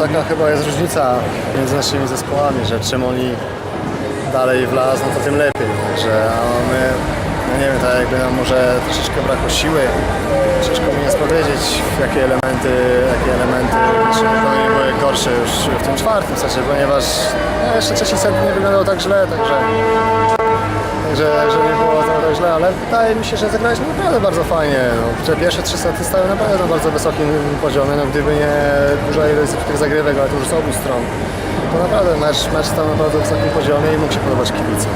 taka chyba jest różnica między naszymi zespołami, że czym oni dalej w las, no to tym lepiej. Także a my, no nie wiem, tak jakby nam może troszeczkę brakło siły. Ciężko mi jest powiedzieć, jakie elementy, jakie elementy naszego wykonania były gorsze już w tym czwartym secie, ponieważ no, jeszcze trzeci set nie wyglądał tak źle, także Także, także nie było wydaje mi się, że zagraliśmy naprawdę bardzo fajnie. No, te pierwsze trzy sety stały naprawdę na bardzo wysokim poziomie. No, gdyby nie duża ilość tych zagrywek, ale to już z obu stron, to naprawdę mecz, mecz stał na bardzo wysokim poziomie i mógł się podobać kibicom.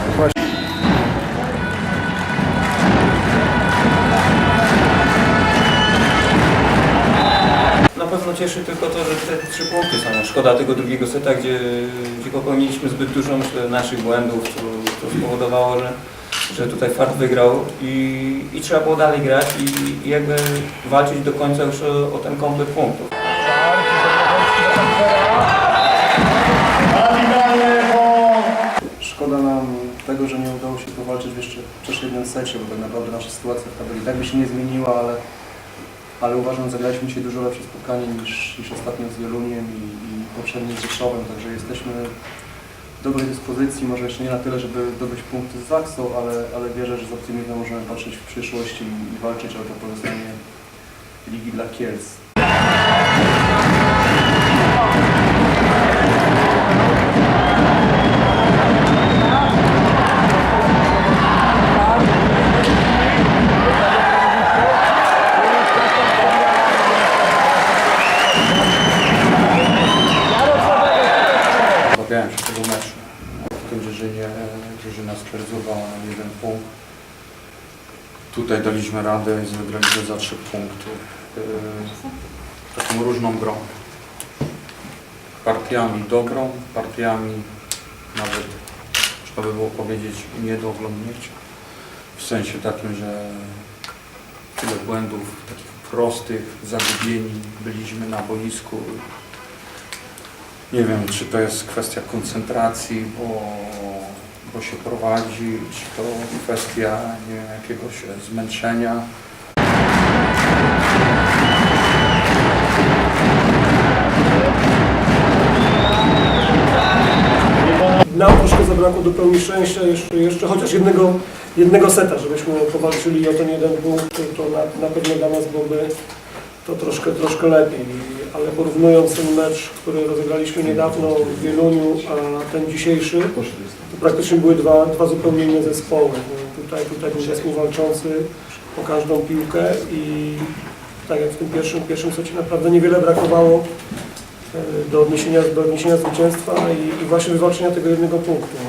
Na pewno cieszy tylko to, że te trzy punkty są. Szkoda tego drugiego seta, gdzie, gdzie popełniliśmy zbyt dużo naszych błędów, co, co spowodowało, że, że tutaj Fart wygrał i, i trzeba było dalej grać i, i jakby walczyć do końca już o, o ten komplet punktów. Szkoda nam tego, że nie udało się powalczyć w jeszcze w jednym secie, bo tak naprawdę nasza sytuacja w tabeli tak by się nie zmieniła, ale, ale uważam, że zagraliśmy dzisiaj dużo lepsze spotkanie niż, niż ostatnio z Wieluniem i, i poprzednim z Rzeszowem, także jesteśmy dobrej dyspozycji, może jeszcze nie na tyle, żeby zdobyć punkty z Zaksą, ale, ale wierzę, że z optymizmem możemy patrzeć w przyszłość i, i walczyć o to pozostanie Ligi dla Kielc. Obawiałem się tego meczu. Stwierdzowała nam jeden punkt. Tutaj daliśmy radę i wygraliśmy za trzy punkty. Yy, Taką różną grą. Partiami dobrą, partiami nawet, trzeba by było powiedzieć, nie do oglądnięcia. W sensie takim, że tyle błędów takich prostych, zagubieni byliśmy na boisku. Nie wiem, czy to jest kwestia koncentracji, bo, bo się prowadzi, czy to kwestia nie wiem, jakiegoś zmęczenia. Nam troszkę zabrakło do pełni szczęścia jeszcze, jeszcze chociaż jednego, jednego seta, żebyśmy powalczyli o ten jeden punkt, to na, na pewno dla nas byłoby to troszkę, troszkę lepiej. Ale porównując ten mecz, który rozegraliśmy niedawno w Wieluniu, a ten dzisiejszy, praktycznie były dwa, dwa zupełnie inne zespoły. Tutaj, tutaj był zespół walczący o każdą piłkę i tak jak w tym pierwszym, pierwszym secie naprawdę niewiele brakowało e, do odniesienia, do odniesienia zwycięstwa i, i właśnie wywalczenia tego jednego punktu.